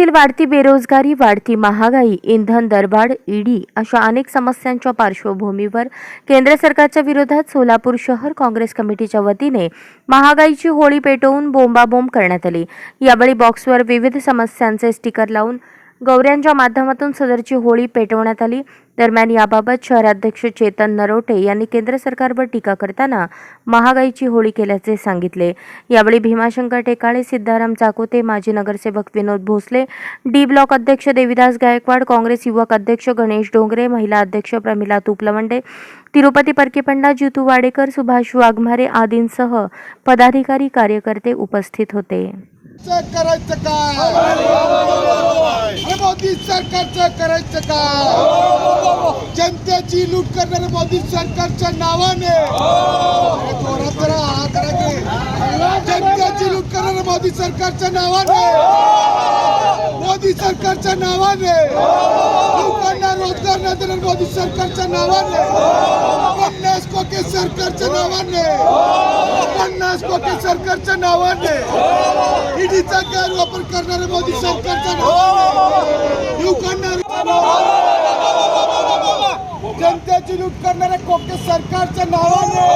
वाढती बेरोजगारी वाढती महागाई इंधन दरवाढ ईडी अशा अनेक समस्यांच्या पार्श्वभूमीवर केंद्र सरकारच्या विरोधात सोलापूर शहर काँग्रेस कमिटीच्या वतीने महागाईची होळी पेटवून बोंबाबोंब करण्यात आली. यावेळी बॉक्सवर विविध समस्यांचे स्टिकर लावून गौऱ्यांच्या माध्यमातून सदरची होळी पेटवण्यात आली. दरम्यान याबाबत शहराध्यक्ष चेतन नरोटे यांनी केंद्र सरकारवर टीका करताना महागाईची होळी केल्याचे सांगितले. यावेळी भीमाशंकर टेकाळे सिद्धाराम चाकोते माजी नगरसेवक विनोद भोसले डी ब्लॉक अध्यक्ष देविदास गायकवाड काँग्रेस युवक अध्यक्ष गणेश डोंगरे महिला अध्यक्ष प्रमिला तुपलवंडे तिरुपती परकेपंडा जितू वाडेकर सुभाष वाघमारे आदींसह पदाधिकारी कार्यकर्ते उपस्थित होते. करायचं काय? मोदी सरकारचं करायचं काय? जनतेची लूट करणारे मोदी सरकारच्या नावाने. जनतेची लूट करणारे मोदी सरकारच्या नावाने. मोदी सरकारच्या नावाने. लोकांना रोजगार न देणार मोदी सरकारच्या नावाने. पन्नास कोटी सरकारच्या नावाने. पन्नास कोटी सरकारच्या नावाने. ईडीचा गैरवापर करणारे मोदी सरकारच्या नावाने. लोकांना जनतेची लूट करणारे कोके सरकारच्या नावाने.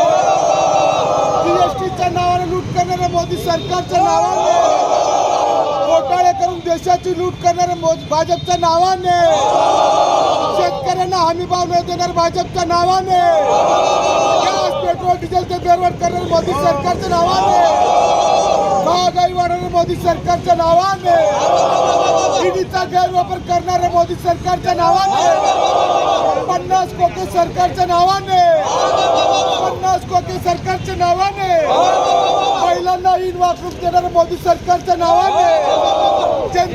जीएसटीच्या नावाने लूट करणारे मोदी सरकारच्या नावाने. देशाची लूट करणारे भाजपच्या नावाने. शेतकऱ्यांना हमी भाव न देणार भाजपच्या नावाने. गॅस पेट्रोल डिझेलचे दरवाढ करणार मोदी सरकारच्या नावाने. महागाई वाढवणार मोदी सरकारच्या नावाने. ईडीचा गैरवापर करणाऱ्या मोदी सरकारच्या नावाने. पन्नास कोटी सरकारच्या नावाने. पन्नास कोटी सरकारच्या नावाने. महिलांना ईद वापरून देणारे मोदी सरकारच्या नावाने.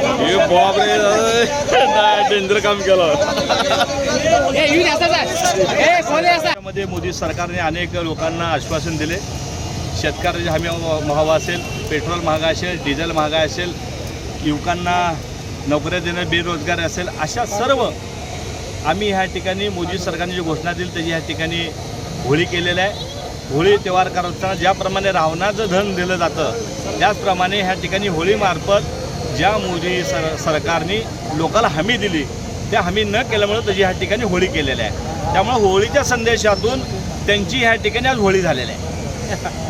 हे बाप रे नाही डेंजर काम केलं. मध्ये मोदी सरकारने अनेक लोकांना आश्वासन दिले. शेतकऱ्याची हमी महागा असेल पेट्रोल महागा असेल डिझेल महागा असेल युवकांना नोकऱ्या देणं बेरोजगार असेल अशा सर्व आम्ही ह्या ठिकाणी मोदी सरकारने जी घोषणा दिली त्याची ह्या ठिकाणी होळी केलेली आहे. होळी त्योहार करताना ज्याप्रमाणे रावणाचं धन दिलं जातं त्याचप्रमाणे ह्या ठिकाणी होळीमार्फत ज्या मोदी सर सरकारने लोकाला हमी दिली त्या हमी न केल्यामुळे त्याची ह्या ठिकाणी होळी केलेली आहे. त्यामुळे होळीच्या संदेशातून त्यांची ह्या ठिकाणी आज होळी झालेली आहे.